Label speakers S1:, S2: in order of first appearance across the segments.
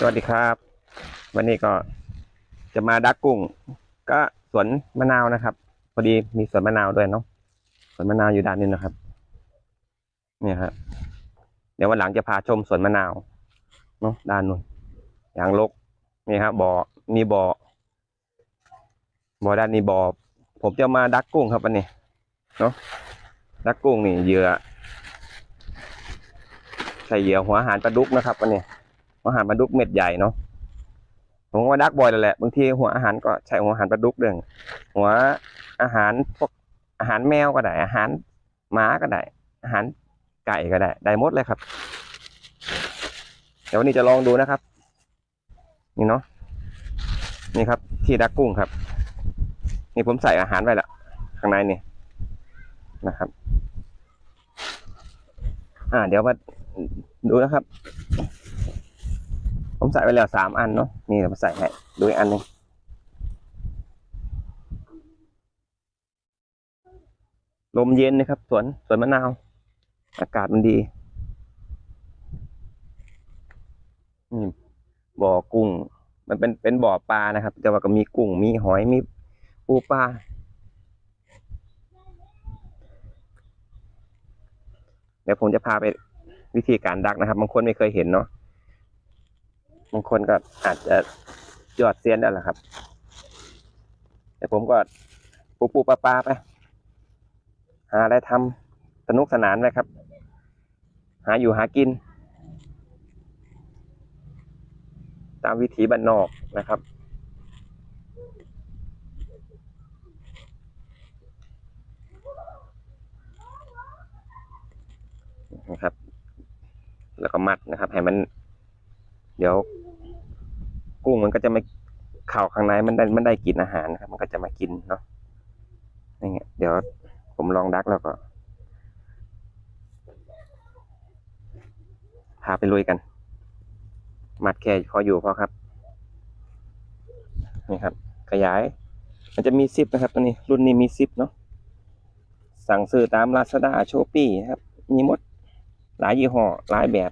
S1: สวัสดีครับ วันนี้ก็จะมาดักกุ้ง ก็สวนมะนาวนะครับ พอดีมีสวนมะนาวด้วยเนาะสวนมะนาวอยู่ด้านนี้นะครับ เนี่ยครับเดี๋ยววันหลังจะพาชมสวนมะนาวเนาะด้านนู้นอย่างลกนี่ครับบ่อมีบ่อบ่อด้านนี้บ่อผมจะมาดักกุ้งครับวันนี้เนาะดักกุ้งนี่เหยื่อใส่เหยื่อหัวอาหารปลาดุกนะครับวันนี้ อาหารปลาดุกเม็ดใหญ่เนาะผมก็ดักบ่อยแล้วแหละบางทีหัวอาหารก็ใช้หัวอาหารปลาดุกเรื่องหัวอาหารพวกอาหารแมวก็ได้ อาหารหมาก็ได้ อาหารไก่ก็ได้ ได้หมดเลยครับ เดี๋ยววันนี้จะลองดูนะครับ นี่เนาะนี่ครับ ที่ดักกุ้งครับ นี่ผมใส่อาหารไว้ละข้างในนี่นะครับ อ่า เดี๋ยวมาดูนะครับ ผมใส่ไว้แล้วสามอันเนาะนี่เดี๋ยวมาใส่ให้ดูอีกอันหนึ่งลมเย็นนะครับ สวนสวนมะนาว อากาศมันดีนี่บ่อกุ้ง มันเป็นเป็นบ่อปลานะครับ แต่ว่าก็มีกุ้งมีหอยมีปูปลาเดี๋ยวผมจะพาไปวิธีการดักนะครับบางคนไม่เคยเห็นเนาะ บางคนก็อาจจะยอดเซียนแล้วล่ะครับ แต่ผมก็ปูปูปลาปลาไป หาอะไรทำสนุกสนานไปครับ หาอยู่หากิน ตามวิถีบ้านนอกนะครับนะครับ แล้วก็มัดนะครับ ให้มัน เดี๋ยว กุ้งมันก็จะไม่เข่าข้างในมันได้มันได้กินอาหารนะครับ มันก็จะมากินเนาะนี่ไงเดี๋ยวผมลองดักแล้วก็พาไปลุยกันมัดแค่พออยู่พอครับ นี่ครับ ขยาย มันจะมีซิปนะครับตัวนี้ รุ่นนี้มีซิปเนาะ สั่งซื้อตามลาซาด้าโชปี้ครับ มีหมด หลายยี่ห้อ หลายแบบ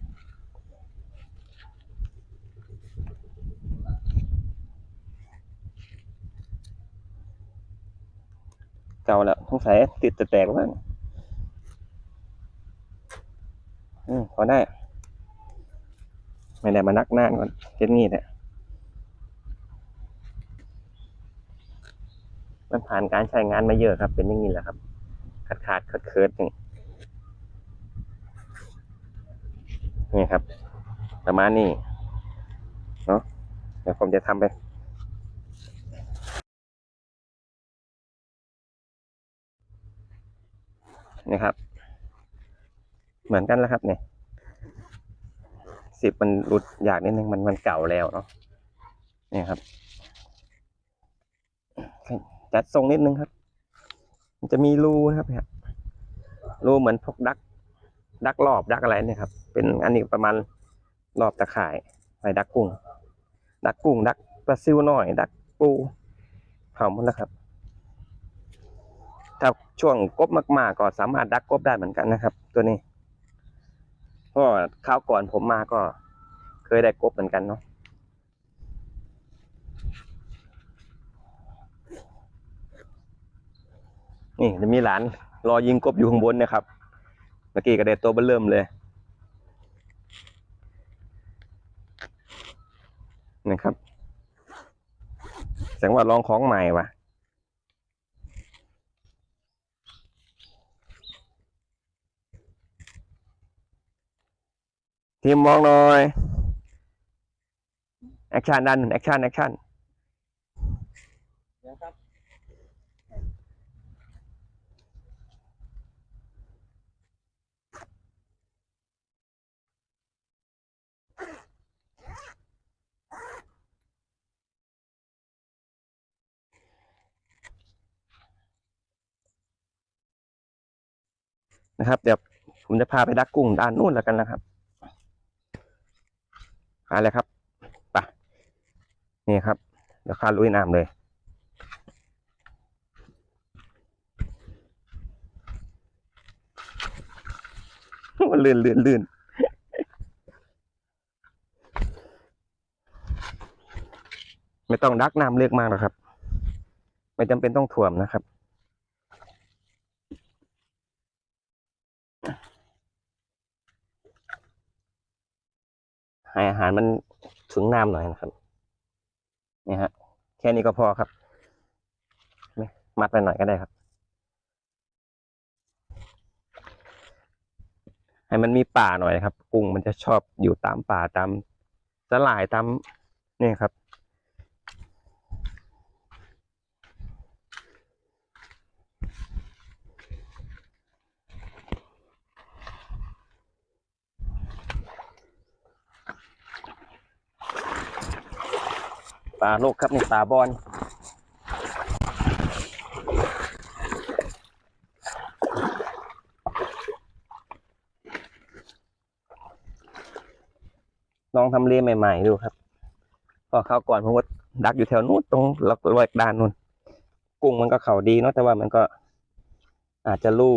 S1: เก่าแล้วสงสัยติดแต่แตกบ้างอืมพอได้ ไม่ได้มานักนานก่อนเช่นนี้แหละมันผ่านการใช้งานมาเยอะครับ เป็นอย่างนี้แหละครับ ขาดขาดเคิดเคิดนี่นี่ครับ ประมาณนี้เนาะเดี๋ยวผมจะทำไป นี่ครับ เหมือนกันแล้วครับเนี่ยสิบมันหลุดอยากนิดนึงมันมันเก่าแล้วเนาะนี่ครับจัดทรงนิดนึงครับ มันจะมีรูนะครับเนี่ยรูเหมือนพวกดัก ดักรอบดักอะไรเนี่ยครับ เป็นอันนี้ประมาณรอบตะข่ายไว้ดักกุ้ง ดักกุ้งดักปลาซิวหน่อย ดักปูเผาหมดแล้วครับ ถ้าช่วงกบมากๆก็สามารถดักกบได้เหมือนกันนะครับ ตัวนี้เพราะคราวก่อนผมมาก็เคยได้กบเหมือนกันเนาะนี่จะมีหลาน รอยิงกบอยู่ข้างบนนะครับ เมื่อกี้ก็ได้ตัวเบอร์เริ่มเลยนะครับแสดงว่าลองของใหม่ว่ะ ทีมมองหน่อยแอคชั่นดันแอคชั่นแอคชั่นนะครับ เดี๋ยวผมจะพาไปดักกุ้งด้านนู้นแล้วกันนะครับ หาเลยครับไปนี่ครับเดี๋ยวข้าลุยน้ำเลย มันลื่นลื่นลื่นไม่ต้องดักน้ำเลือกมากหรอกครับ ไม่จำเป็นต้องถ่วมนะครับ ให้อาหารมันถึงน้ำหน่อยนะครับนี่ฮะ แค่นี้ก็พอครับไม่มัดไปหน่อยก็ได้ครับ ให้มันมีป่าหน่อยครับ กุ้งมันจะชอบอยู่ตามป่าตามสลายตามนี่ครับ ลาโลกครับนี่ปลาบอลลองทำเลใหม่ ๆ ดูครับพอเข้าก่อนผมว่าดักอยู่แถวนู้นตรงล็อกลอยด้านนู้นกุ้งมันก็เข่าดีเนาะแต่ว่ามันก็อาจจะลู่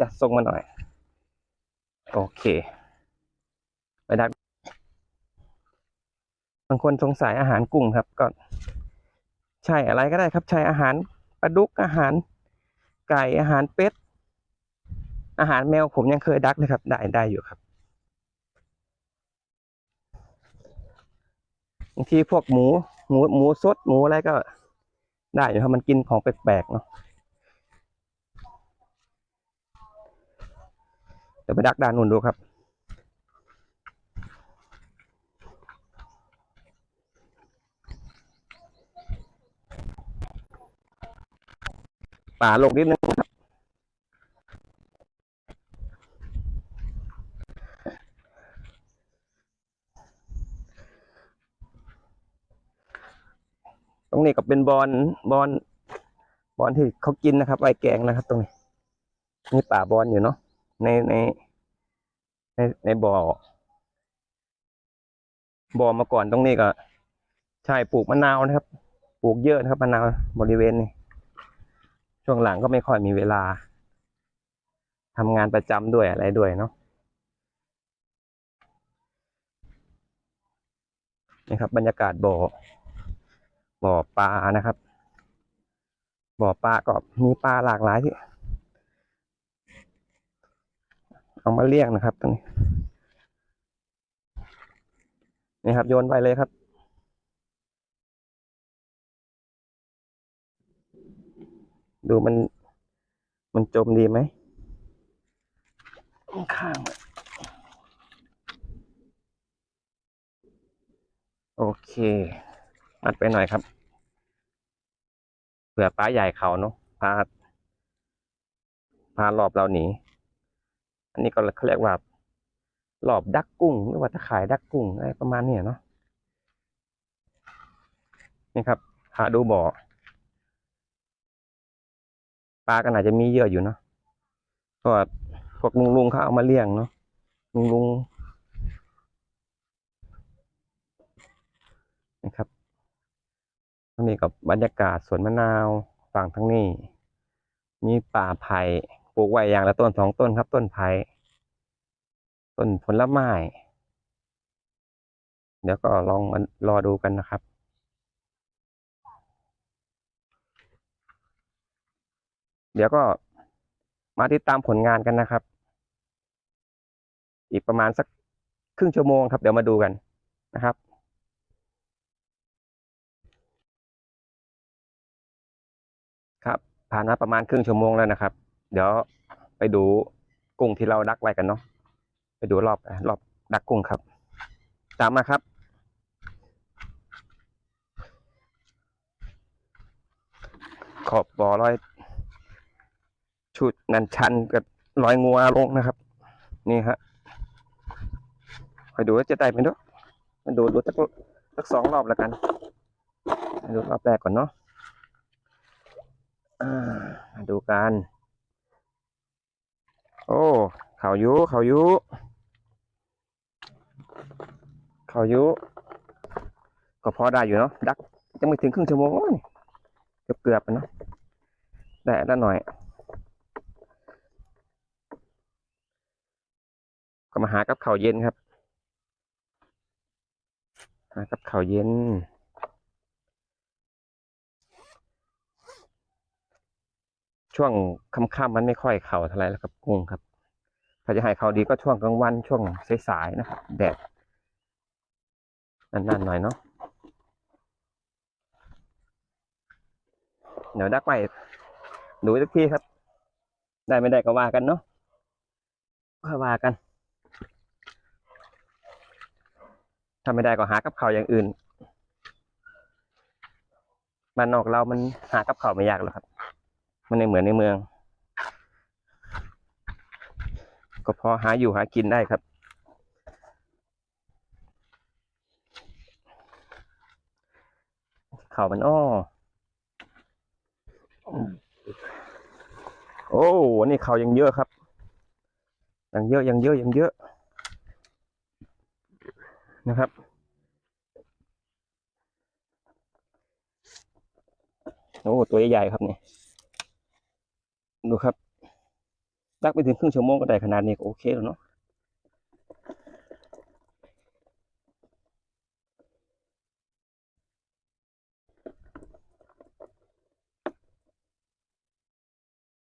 S1: จะส่งมาหน่อย โอเค ไปดัก บางคนสงสัยอาหารกุ้งครับ ก็ใช่อะไรก็ได้ครับ ใช่อาหารปลาดุกอาหารไก่อาหารเป็ด อาหารแมวผมยังเคยดักเลยครับ ได้ได้อยู่ครับบางทีพวกหมูหมูหมูสดหมูอะไรก็ได้อยู่ครับมันกินของแปลกๆเนาะเดี๋ยวไปดักด้านนู้นดูครับ ป่าลงนิดนึงครับตรงนี้ก็เป็นบอลบอลบอลที่เขากินนะครับไว้แกงนะครับ ตรงนี้มีป่าบอลอยู่เนาะในในในในบ่อบ่อมาก่อนตรงนี้ก็ใช่ปลูกมะนาวนะครับ ปลูกเยอะนะครับมะนาวบริเวณนี้ ช่วงหลังก็ไม่ค่อยมีเวลาทำงานประจำด้วยอะไรด้วยเนาะนี่ครับ บรรยากาศบ่อบ่อปลานะครับ บ่อปลาก็มีปลาหลากหลายที่เอามาเลี้ยงนะครับตรงนี้นี่ครับโยนไปเลยครับ ดูมัน มันจมดีไหมข้างมันโอเคมัดไปหน่อยครับ เผื่อปลาใหญ่เขาเนาะพาพารอบเราหนี อันนี้ก็เขาเรียกว่าหลอบดักกุ้งหรือว่าตะข่ายดักกุ้งอะไรประมาณนี้เนาะนี่ครับหาดูบ่อป ลาก็น่าจะมีเยอะอยู่เนาะเพราะว่าพวกลุงลุงๆเขาเอามาเลี้ยงเนาะลุงลุงนะครับตรงนี้กับบรรยากาศสวนมะนาวฝั่งทั้งนี้ มีป่าไผ่ปลูกไว้อย่างละต้นสองต้นครับ ต้นไผ่ต้นผลไม้เดี๋ยวก็ลองรอดูกันนะครับ เดี๋ยวก็มาติดตามผลงานกันนะครับ อีกประมาณสักครึ่งชั่วโมงครับ เดี๋ยวมาดูกันนะครับครับผ่านมาประมาณครึ่งชั่วโมงแล้วนะครับ เดี๋ยวไปดูกุ้งที่เราดักไว้กันเนาะไปดูรอบรอบดักกุ้งครับ ตามมาครับ ขอบบ่อร้อย ชุดนันชันกับรอยงัวลงนะครับ นี่ฮะคอยดูว่าจะได้ไหมเนาะมาดูดูสักสักสองรอบแล้วกันดูรอบแรกก่อนเนาะมาดูกัน โอ้ เขายุเขายุ เขายุ ก็พอได้อยู่เนาะ ดักจะไม่ถึงครึ่งชั่วโมงเกือบเกือบเนาะ ได้แล้วหน่อย ก็มาหากับข้าเย็นครับมากับข้าเย็น ช่วงค่ำๆมันไม่ค่อยเข่าเท่าไรแล้วครับกุ้งครับ ถ้าจะให้เขาดีก็ช่วงกลางวันช่วงสายๆนะครับแดดนานๆหน่อยเนาะเดี๋ยวดักไปดูสักทีครับ ได้ไม่ได้ก็ว่ากันเนาะค่อยว่ากัน ถ้าไม่ได้ก็หากับเขาวอย่างอื่นบ้านนอกเรามันหากับเขาวไม่ยากหรอกครับ มันไม่เหมือนในเมือง ก็พอหาอยู่หากินได้ครับ เขามันอ้อ โอ้วันนี้เขายังเยอะครับ ยังเยอะยังเยอะยังเยอะ นะครับ โอ้ตัวใหญ่ๆครับเนี่ยดูครับดักไปถึงครึ่งชั่วโมงก็ได้ขนาดนี้ก็โอเคแล้วเนาะ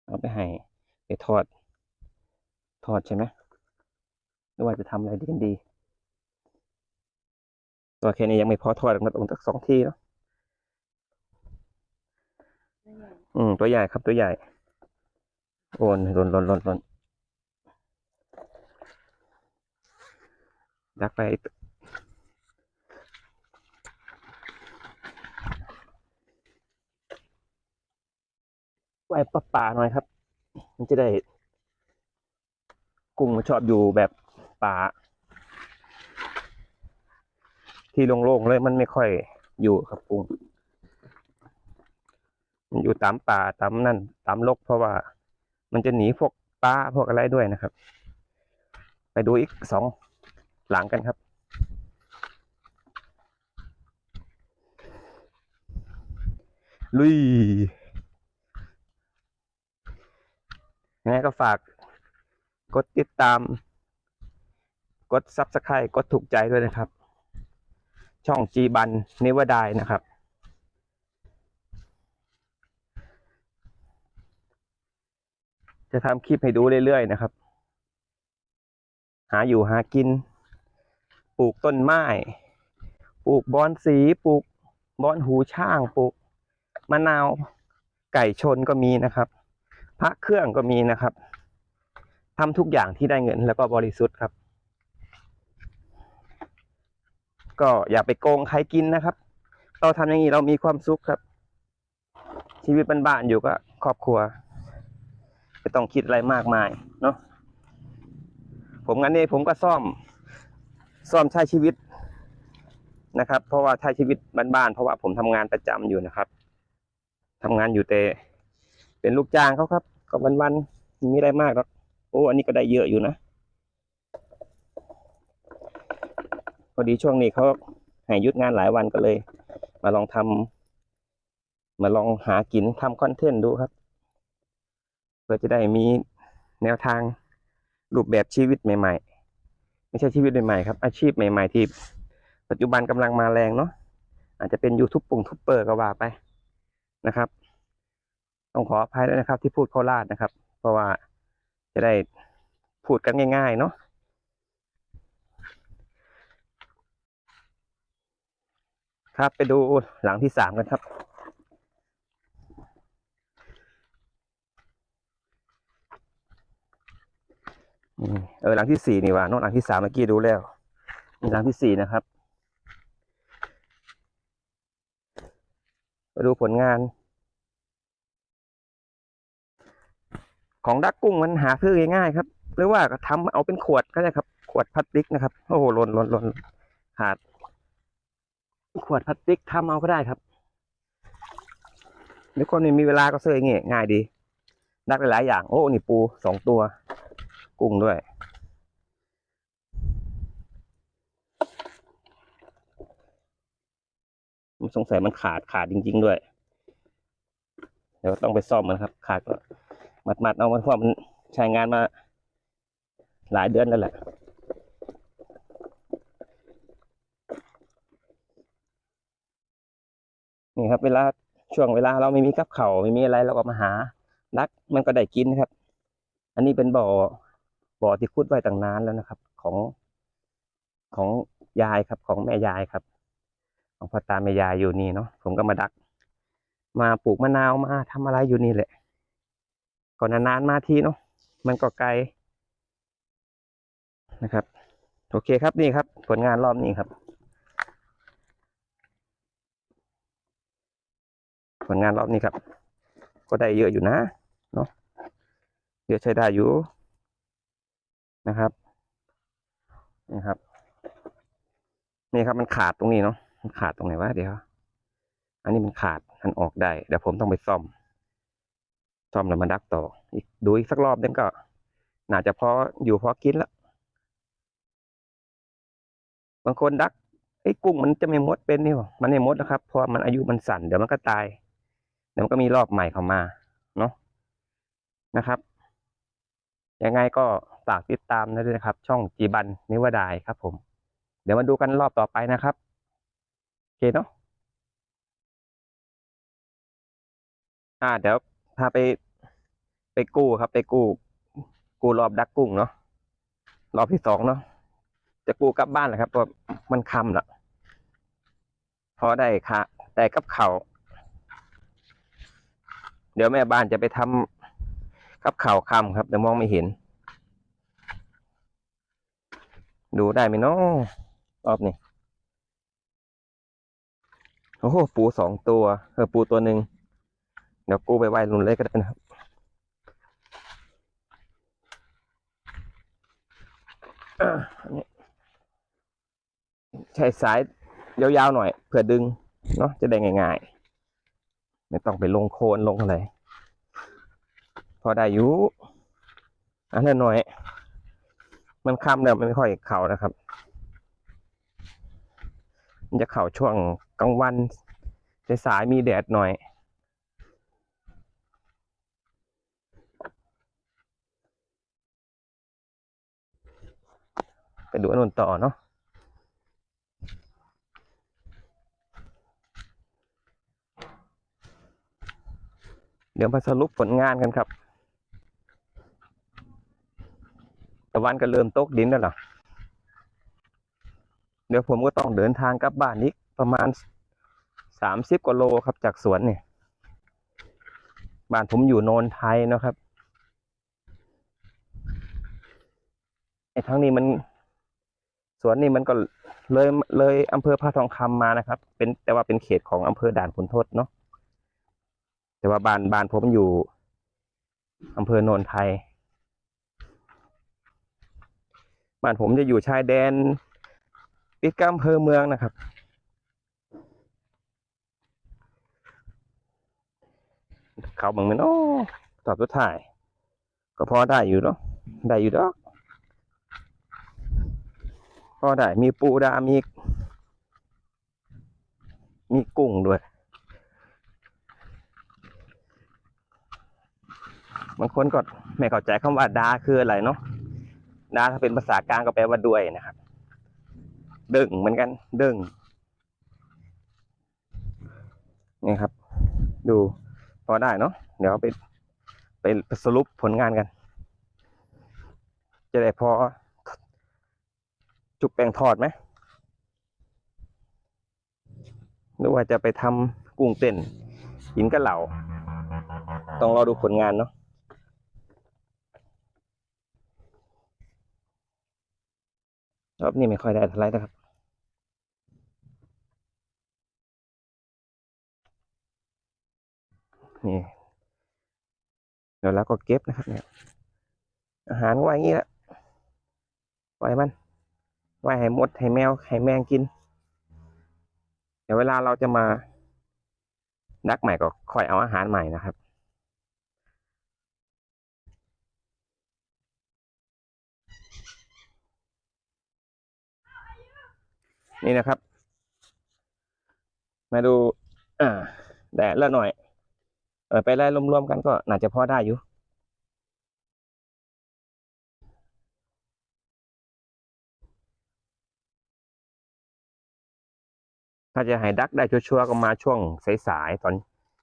S1: เอาไปให้ไปทอด ทอดใช่ไหมหรือว่าจะทำอะไรดีกันดี ตัวแค่นี้ยังไม่พอทอดหรอกนะต้องสักสองทีเนาะอืมตัวใหญ่ครับตัวใหญ่ โอนหล่นหล่นหล่นหล่นดักไปไว้ปลาป่าหน่อยครับ มันจะได้ กุ้งมันชอบอยู่แบบป่า ที่โล่งๆเลยมันไม่ค่อยอยู่ครับกุ้งมันอยู่ตามป่าตามนั่นตามลก เพราะว่ามันจะหนีพวกปลาพวกอะไรด้วยนะครับ ไปดูอีกสองหลังกันครับลุยยังไงก็ฝาก กดติดตาม กด Subscribe กดถูกใจด้วยนะครับ ช่องจีบันเนวดายนะครับ จะทำคลิปให้ดูเรื่อยๆนะครับ หาอยู่หากิน ปลูกต้นไม้ ปลูกบอนสีปลูกบอนหูช่าง ปลูกมะนาวไก่ชนก็มีนะครับ พระเครื่องก็มีนะครับทำทุกอย่างที่ได้เงินแล้วก็บริสุทธิ์ครับ ก็อย่าไปโกงใครกินนะครับ เราทำอย่างนี้เรามีความสุขครับ ชีวิตบ้านๆอยู่ก็ครอบครัวไม่ต้องคิดอะไรมากมายเนาะผมงั้นนี่ผมก็ซ่อม ซ่อมใช้ชีวิตนะครับ เพราะว่าใช้ชีวิตบ้านๆเพราะว่าผมทำงานประจำอยู่นะครับทำงานอยู่แต่เป็นลูกจ้างเขาครับ ก็วันๆไม่มีอะไรมากหรอกโอ้อันนี้ก็ได้เยอะอยู่นะ พ อดีช่วงนี้เขาห้หยุดงานหลายวันก็เลย มาลองทำมาลองหากินทำคอนเทนต์ดูครับเพื่อจะได้มีแนวทางรูปแบบชีวิตใหม่ ๆ ไม่ใช่ชีวิตใหม่ๆครับ อาชีพใหม่ ๆ ที่ ปัจจุบันกำลังมาแรงเนาะอาจจะเป็นยูทูบปุ่งทูบเปอร์ก็ว่าไปนะครับ ต้องขออภัยด้วยนะครับ ที่พูดโคราชนะครับ เพราะว่าจะได้พูดกันง่าย ๆ เนาะ ครับไปดูหลังที่สามกันครับ เออหลังที่สี่นี่ว่าน้ตหลังที่สามเมื่อกี้ดูแล้วนี่หลังที่สี่นะครับมาดูผลงาน ของดักกุ้งมันหาซื้อง่ายๆครับ หรือว่าก็ทำเอาเป็นขวดก็ได้ครับ ขวดพลาสติกนะครับ โอ้โหหล่นหล่นหล่นขาด ขวดพลาสติกทำเอาก็ได้ครับหรือคนไม่มีเวลาก็ซื้ออย่างงี้ง่ายดี ดักหลายๆอย่าง โอ้นี่ปูสองตัว กุ้งด้วยสงสัยมันขาดขาดจริง ๆ ด้วย เดี๋ยวต้องไปซ่อมมันครับ ขาดก็มัดๆเอามันเพราะมันใช้งานมา หลายเดือนแล้วแหละ นี่ครับ เวลาช่วงเวลาเราไม่มีกับเขาวไม่มีอะไรเราก็มาหาดักมันก็ได้กินนะครับ อันนี้เป็นบ่อบ่อที่ขุดไว้ตั้งนานแล้วนะครับ ของของยายครับ ของแม่ยายครับ ของพ่อตาแม่ยายอยู่นี่เนาะผมก็มาดัก มาปลูกมะนาวมาทำอะไรอยู่นี่แหละก่อนนานๆมาทีเนาะมันก็ไกลนะครับ โอเคครับนี่ครับ ผลงานรอบนี้ครับ ผลงานรอบนี้ครับ ก็ได้เยอะอยู่นะเนาะเยอะใช้ได้อยู่นะครับนี่ครับนี่ครับมันขาดตรงนี้เนาะมันขาดตรงไหนวะเดี๋ยว อันนี้มันขาดมันออกได้เดี๋ยวผมต้องไปซ่อม ซ่อมแล้วมาดักต่อ อีกดูอีกสักรอบนึงก็ น่าจะพออยู่พอกินแล้วบางคนดักไอ้กุ้งมันจะไม่มดเป็นนี่หรอมันไม่มดนะครับพราะมันอายุมันสั่นเดี๋ยวมันก็ตาย ดี๋ยวมันก็มีรอบใหม่เข้ามาเนาะนะครับ ยังไงก็ฝากติดตามนะด้วยนะครับ ช่องจีบันนิวดายครับ ผม เดี๋ยวมาดูกันรอบต่อไปนะครับโอเคเนาะอ่า เดี๋ยวพาไปไปกู้ครับ ไปกู้กู้รอบดักกุ้งเนาะรอบที่สองเนาะจะกู้กลับบ้านแหละครับเพราะมันคำละพอได้ค่ะแต่กับเขา ดี๋ยวแม่บ้านจะไปทำกับข่าวคำครับเดี๋ยวมองไม่เห็น ดูได้ไหมเนาะรอบนี้โอ้โหปูสองตัวเออปูตัวหนึ่งเดี๋ยวกู้ไปไว้รุนเลยก็ได้นะครับอันนี้ใช้สายยาวๆหน่อยเพื่อดึงเนาะจะได้ง่ายๆ ไม่ต้องไปลงโคนลงอะไร พอได้อยู่อันนั้นหน่อย มันค่ำแล้วมันไม่ค่อยเข่านะครับ มันจะเข่าช่วงกลางวันสายมีแดดหน่อยไปดูอันนนต่อเนาะ ดี๋ยวมาสรุปผลงานกันครับ ตะวันก็เริ่มตกดินแล้วเหรอเดี๋ยวผมก็ต้องเดินทางกลับบ้านอีกประมาณสามสิบกว่าโลครับจากสวนเนี่ยบ้านผมอยู่โนนไทยนะครับไอ้ทั้งนี้มันสวนนี่มันก็เลยเลยอำเภอพระทองคำมานะครับ เป็นแต่ว่าเป็นเขตของอำเภอด่านขุนทดเนาะ แต่ว่าบ้านบ้านผมอยู่อำเภอโนนไทย บ้านผมจะอยู่ชายแดนติดกับอำเภอเมืองนะครับ เขาบังไหมเนาะตอบสุดท้าย ก็พอได้อยู่เนาะได้อยู่ดอกพอได้มีปูดามีมีกุ้งด้วย บางคนก็ไม่เข้าใจคำว่าดาคืออะไรเนาะดาถ้าเป็นภาษากลางก็แปลว่าด้วยนะครับ ดึงเหมือนกัน ดึงนี่ครับ ดูพอได้เนาะเดี๋ยวไปไปสรุปผลงานกัน จะได้พอ จุกแป้งทอดไหมหรือว่าจะไปทำกุ้งเต้นกินกับเหล่า ต้องรอดูผลงานเนาะ รอบนี้ไม่ค่อยได้เท่าไหรนะครับนี่เดี๋ยวเราก็เก็บนะครับเนี่ยอาหารไว้อย่างนี้แหละไว้มันไว้ให้มดให้แมวให้แมงกิน เดี๋ยวเวลาเราจะมาดักใหม่ก็ค่อยเอาอาหารใหม่นะครับ นี่นะครับ มาดูอ่าแดดล้วหน่อย เออไปไล่รวมๆกันก็น่าจะพอได้อยู่ถ้าจะให้ดักได้ชัวร์ๆก็มาช่วงสายๆตอน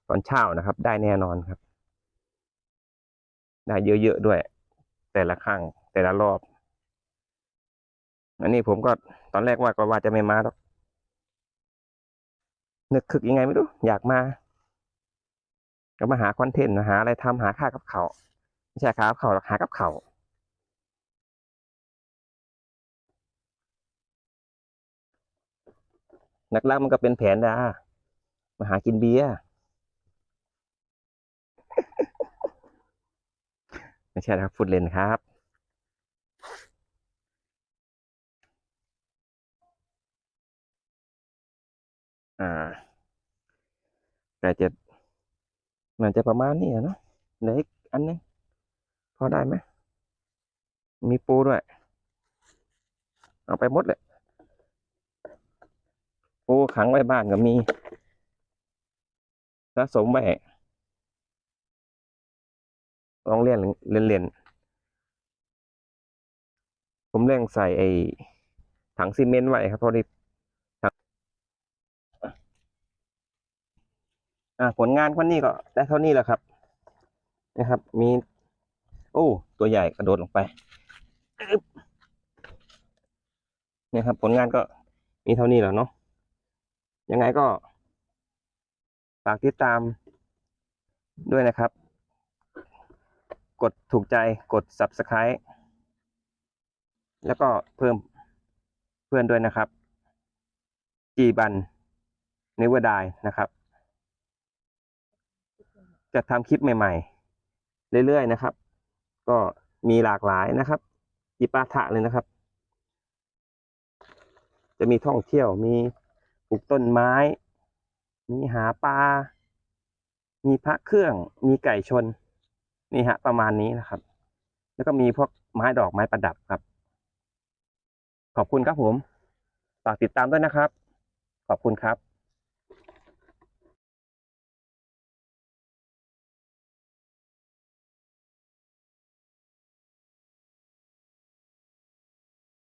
S1: ตอนเช้านะครับ ได้แน่นอนครับ ได้เยอะๆด้วย แต่ละครั้งแต่ละรอบ อันนี้ผมก็ตอนแรกว่าก็ว่าจะไม่มาหรอกนึกคึกยังไงไม่รู้ อยากมา ก็มาหาคอนเทนต์หาอะไรทำหาค่ากับเขาไม่ใช่ค่ากับเขาหรอกหากับเขาวนักล่ามันก็เป็นแผนดามาหากินเบียร์ไม่ใช่ครับฟุตเลนครับ อ่าแต่จะมันจะประมาณนี้อเนาะเหลืออีกอันนึงพอได้ไหมมีปูด้วย เอาไปหมดเลยปูขังไว้บ้านก็มีสะสมไว้ลองเล่นเล่นเล่นผมเร่งใส่ไอ้ถังซีเมนต์ไว้ครับเพราะนี่ อ่าผลงานวันนี้ก็ได้เท่านี้แหละครับ นะครับ มี โอ้ ตัวใหญ่กระโดดลงไปเนี่ยครับ ผลงานก็มีเท่านี้แหล้วเนาะยังไงก็ฝากติดตามด้วยนะครับ กดถูกใจกด subscribe แล้วก็เพิ่มเพื่อนด้วยนะครับ จีบันเนเวอร์ไดนะครับ จะทำคลิปใหม่ๆ เรื่อยๆนะครับ ก็มีหลากหลายนะครับจิปาถะเลยนะครับ จะมีท่องเที่ยวมีปลูกต้นไม้ มีหาปลา มีพระเครื่อง มีไก่ชน นี่ฮะ ประมาณนี้นะครับ แล้วก็มีพวกไม้ดอกไม้ประดับครับ ขอบคุณครับผม ฝากติดตามด้วยนะครับ ขอบคุณครับ